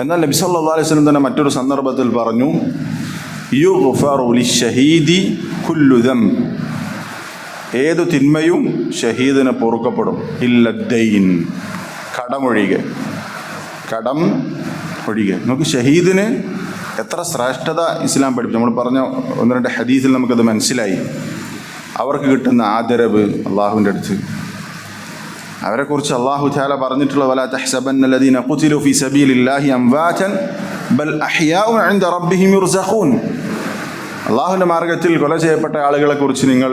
എന്നാൽ നബി സല്ലല്ലാഹു അലൈഹി വസല്ലം തന്നെ മറ്റൊരു സന്ദർഭത്തിൽ പറഞ്ഞു യു ഷഹീദി കുല്ലു ദംബ് ഏതു തിന്മയും ഷഹീദിന് പൊറുക്കപ്പെടും. ഇല്ലദ്ദൈൻ. കടമൊഴികെ കടം ഒഴികെ. നമുക്ക് ഷഹീദിന് എത്ര ശ്രേഷ്ഠത ഇസ്ലാം പഠിപ്പിച്ചു? നമ്മൾ പറഞ്ഞ ഒന്ന് രണ്ട് ഹദീസിൽ നമുക്കത് മനസ്സിലായി. അവർക്ക് കിട്ടുന്ന ആദരവ് അള്ളാഹുവിന്റെ അടുത്ത് അവരെക്കുറിച്ച് അള്ളാഹു താല പറഞ്ഞിട്ടുള്ള വല ഫീ സബീലില്ലാഹി ബൽ അള്ളാഹുവിന്റെ മാർഗത്തിൽ കൊല ചെയ്യപ്പെട്ട ആളുകളെ കുറിച്ച് നിങ്ങൾ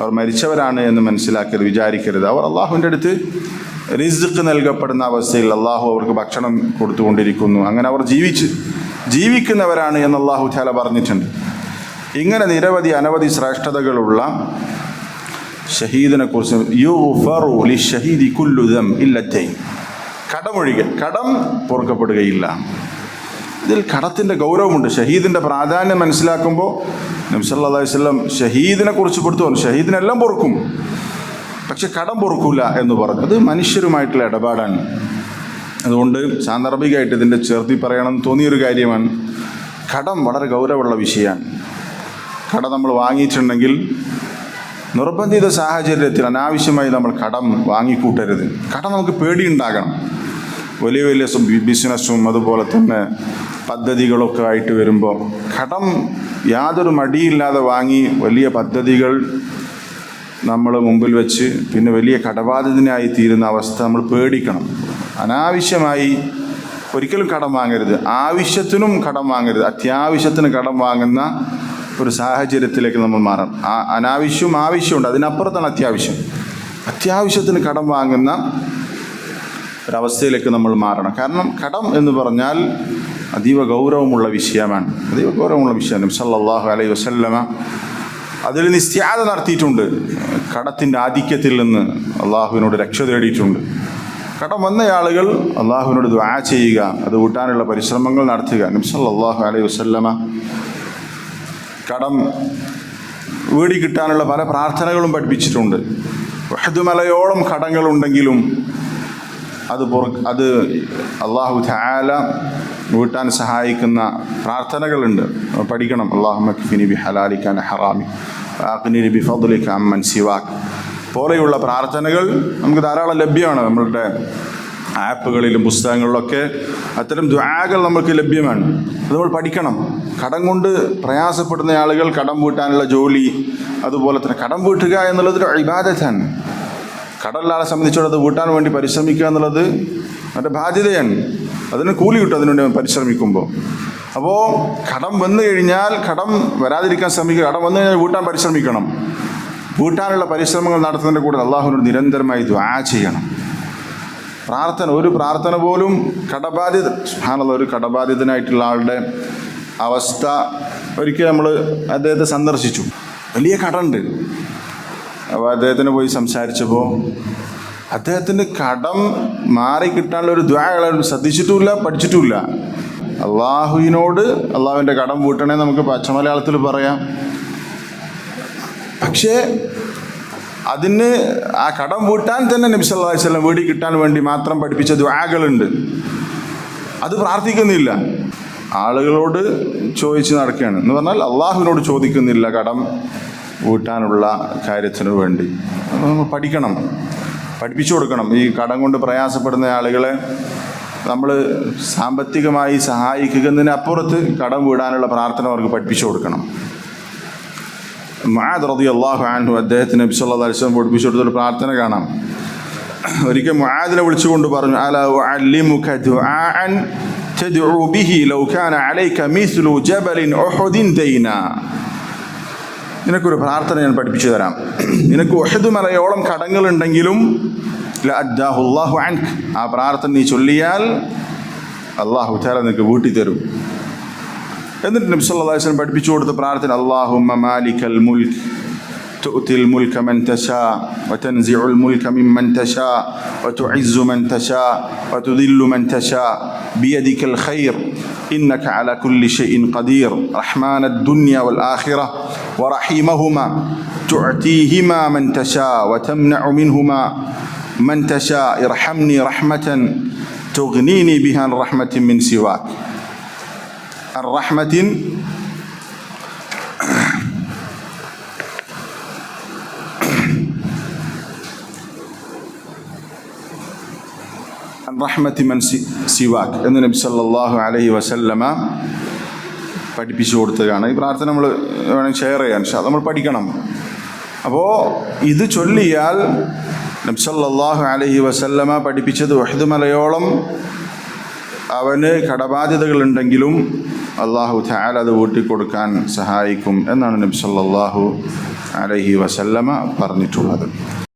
അവർ മരിച്ചവരാണ് എന്ന് മനസ്സിലാക്കരുത് വിചാരിക്കരുത്. അവർ അള്ളാഹുവിന്റെ അടുത്ത് റിസ്ക് നൽകപ്പെടുന്ന അവസ്ഥയിൽ അള്ളാഹു അവർക്ക് ഭക്ഷണം കൊടുത്തുകൊണ്ടിരിക്കുന്നു. അങ്ങനെ അവർ ജീവിച്ച് ജീവിക്കുന്നവരാണ് എന്ന് അള്ളാഹു താല പറഞ്ഞിട്ടുണ്ട്. ഇങ്ങനെ നിരവധി അനവധി ശ്രേഷ്ഠതകളുള്ള ഷഹീദിനെ കുറിച്ച് ഷഹീദി കുല്ലുദം ഇല്ലറ്റൈൻ കടമൊഴികെ കടം പൊറുക്കപ്പെടുകയില്ല. ഇതിൽ കടത്തിന്റെ ഗൗരവമുണ്ട്. ഷഹീദിന്റെ പ്രാധാന്യം മനസ്സിലാക്കുമ്പോൾ നബ്സല്ലാ വല്ലം ഷഹീദിനെ കുറിച്ച് പെടുത്തു ഷഹീദിനെല്ലാം പൊറുക്കും. പക്ഷെ കടം പൊറുക്കില്ല എന്ന് പറഞ്ഞു. അത് മനുഷ്യരുമായിട്ടുള്ള ഇടപാടാണ്. അതുകൊണ്ട് സാന്ദർഭികമായിട്ട് ഇതിന്റെ ചേർത്തി പറയണം തോന്നിയൊരു കാര്യമാണ്. കടം വളരെ ഗൗരവമുള്ള വിഷയമാണ്. കടം നമ്മൾ വാങ്ങിയിട്ടുണ്ടെങ്കിൽ നിർബന്ധിത സാഹചര്യത്തിൽ അനാവശ്യമായി നമ്മൾ കടം വാങ്ങിക്കൂട്ടരുത്. കടം നമുക്ക് പേടിയുണ്ടാകണം. വലിയ വലിയ ബിസിനസ്സും അതുപോലെ തന്നെ പദ്ധതികളൊക്കെ ആയിട്ട് വരുമ്പോൾ കടം യാതൊരു മടിയില്ലാതെ വാങ്ങി വലിയ പദ്ധതികൾ നമ്മൾ മുമ്പിൽ വെച്ച് പിന്നെ വലിയ കടബാധിതനായി തീരുന്ന അവസ്ഥ നമ്മൾ പേടിക്കണം. അനാവശ്യമായി ഒരിക്കലും കടം വാങ്ങരുത്. ആവശ്യത്തിനും കടം വാങ്ങരുത്. അത്യാവശ്യത്തിന് കടം വാങ്ങുന്ന ഒരു സാഹചര്യത്തിലേക്ക് നമ്മൾ മാറണം. ആ അനാവശ്യവും ആവശ്യമുണ്ട്. അതിനപ്പുറത്താണ് അത്യാവശ്യം. അത്യാവശ്യത്തിന് കടം വാങ്ങുന്ന ഒരവസ്ഥയിലേക്ക് നമ്മൾ മാറണം. കാരണം കടം എന്ന് പറഞ്ഞാൽ അതീവ ഗൗരവമുള്ള വിഷയമാണ്. അതീവ ഗൗരവമുള്ള വിഷയമാണ്. സല്ലാഹു അലൈ വസല്ലമ അതിൽ നിസ്ത്യാത നടത്തിയിട്ടുണ്ട്. കടത്തിന്റെ ആധിക്യത്തിൽ നിന്ന് അള്ളാഹുവിനോട് രക്ഷ തേടിയിട്ടുണ്ട്. കടം വന്ന ആളുകൾ അള്ളാഹുവിനോട് ദ്വാ ചെയ്യുക അത് കൂട്ടാനുള്ള പരിശ്രമങ്ങൾ നടത്തുക. നിംസല്ലാഹു അലൈഹി വസല്ലമ കടം വീടി കിട്ടാനുള്ള പല പ്രാർത്ഥനകളും പഠിപ്പിച്ചിട്ടുണ്ട്. വഹദുമലയോളം കടങ്ങളുണ്ടെങ്കിലും അത് പുറ അത് അള്ളാഹു ധാല വീട്ടാൻ സഹായിക്കുന്ന പ്രാർത്ഥനകളുണ്ട്. പഠിക്കണം. അള്ളാഹു മക്ഫിനി ബി ഹലാലിക്കാൻ ഹറാമി ആഖിനി ബി ഫضലിക്ക അമ്മൻ സിവാഖ് പോലെയുള്ള പ്രാർത്ഥനകൾ നമുക്ക് ധാരാളം ലഭ്യമാണ് നമ്മളുടെ ആപ്പുകളിലും പുസ്തകങ്ങളിലൊക്കെ അത്തരം ദ്വാകൾ നമുക്ക് ലഭ്യമാണ്. അത് നമ്മൾ പഠിക്കണം. കടം കൊണ്ട് പ്രയാസപ്പെടുന്ന ആളുകൾ കടം വീട്ടാനുള്ള ജോലി അതുപോലെ തന്നെ കടം വീട്ടുക എന്നുള്ളത് ഒരു ഇബാദത്താണ്. കടലിലാളെ സംബന്ധിച്ചോളം അത് വീട്ടാൻ വേണ്ടി പരിശ്രമിക്കുക എന്നുള്ളത് മറ്റേ ബാധ്യതയാണ്. അതിന് കൂലി കിട്ടും അതിനുവേണ്ടി പരിശ്രമിക്കുമ്പോൾ. അപ്പോൾ കടം വന്നു കഴിഞ്ഞാൽ കടം വരാതിരിക്കാൻ ശ്രമിക്കുക. കടം വന്നു കഴിഞ്ഞാൽ വീട്ടാൻ പരിശ്രമിക്കണം. വീട്ടാനുള്ള പരിശ്രമങ്ങൾ നടത്തുന്നതിന്റെ കൂടെ അള്ളാഹുവിനോട് നിരന്തരമായി ദ്വാ ചെയ്യണം. പ്രാർത്ഥന ഒരു പ്രാർത്ഥന പോലും കടബാധിത സുഹാനുള്ള ഒരു കടബാധിതനായിട്ടുള്ള ആളുടെ അവസ്ഥ ഒരിക്കൽ നമ്മൾ അദ്ദേഹത്തെ സന്ദർശിച്ചു. വലിയ കടമുണ്ട്. അപ്പോൾ അദ്ദേഹത്തിന് പോയി സംസാരിച്ചപ്പോൾ അദ്ദേഹത്തിന്റെ കടം മാറി കിട്ടാനുള്ള ഒരു ദ്വാകൾ ശ്രദ്ധിച്ചിട്ടുമില്ല പഠിച്ചിട്ടുമില്ല. അള്ളാഹുവിനോട് അള്ളാഹുവിന്റെ കടം വീട്ടണേ നമുക്ക് പച്ചമലയാളത്തിൽ പറയാം. പക്ഷേ അതിന് ആ കടം വീട്ടാൻ തന്നെ നബി അലൈഹി വസല്ലം വീടി കിട്ടാൻ വേണ്ടി മാത്രം പഠിപ്പിച്ച ദ്വാകളുണ്ട് അത് പ്രാർത്ഥിക്കുന്നില്ല. ആളുകളോട് ചോദിച്ച് നടക്കുകയാണ്. എന്ന് പറഞ്ഞാൽ അള്ളാഹുവിനോട് ചോദിക്കുന്നില്ല കടം വീട്ടാനുള്ള കാര്യത്തിനു വേണ്ടി. പഠിക്കണം. പഠിപ്പിച്ചു കൊടുക്കണം. ഈ കടം കൊണ്ട് പ്രയാസപ്പെടുന്ന ആളുകളെ നമ്മൾ സാമ്പത്തികമായി സഹായിക്കുന്നതിനപ്പുറത്ത് കടം വീടാനുള്ള പ്രാർത്ഥന അവർക്ക് പഠിപ്പിച്ചു കൊടുക്കണം. മുആദ് അള്ളാഹു അൻഹു അദ്ദേഹത്തിന് നബി സല്ലല്ലാഹു അലൈഹി വസല്ലം പഠിപ്പിച്ചു കൊടുത്തൊരു പ്രാർത്ഥന കാണാം. ഒരിക്കൽ മുആദിനെ വിളിച്ചുകൊണ്ട് പറഞ്ഞു അല ഉഅല്ലിമുക ബിഹി ലൗ കാന അലൈക നിനക്കൊരു പ്രാർത്ഥന ഞാൻ പഠിപ്പിച്ചു തരാം. നിനക്ക് ഉഹദ് മലയോളം കടങ്ങളുണ്ടെങ്കിലും അൻക്. ആ പ്രാർത്ഥന നീ ചൊല്ലിയാൽ അള്ളാഹു തആല നിനക്ക് വീട്ടി തരും എന്നിട്ട് നബി സല്ലല്ലാഹു അലൈഹി വസല്ലം പഠിപ്പിച്ചു കൊടുത്ത പ്രാർത്ഥന അല്ലാഹുമ്മ മാലിക്കൽ മുൽക്ക് تؤتي الملك من تشاء وتنزع الملك ممن تشاء وتعز من تشاء وتذل من تشاء بيدك الخير انك على كل شيء قدير رحمن الدنيا والاخره ورحيمهما تعطيهما من تشاء وتمنع منهما من تشاء ارحمني رحمه തുഗ്നീനി ബിഹാൻ റഹ്മത്തിൻ മിൻ സിവാക് റഹ്മത്തിൻ റഹ്മത്തി മൻ സി സിവാക് എന്ന് നബി സല്ലല്ലാഹു അലൈഹി വസല്ലമ പഠിപ്പിച്ചു കൊടുത്തതാണ്. ഈ പ്രാർത്ഥന നമ്മൾ വേണമെങ്കിൽ ഷെയർ ചെയ്യാൻ പക്ഷേ നമ്മൾ പഠിക്കണം. അപ്പോൾ ഇത് ചൊല്ലിയാൽ നബി സല്ലല്ലാഹു അലൈഹി വസല്ലമ പഠിപ്പിച്ചത് വഹദ് മലയോളം അവന് കടബാധ്യതകളുണ്ടെങ്കിലും അള്ളാഹു താല അത് കൂട്ടിക്കൊടുക്കാൻ സഹായിക്കും എന്നാണ് നബി സല്ലല്ലാഹു അലൈഹി വസല്ലമ പറഞ്ഞിട്ടുള്ളത്.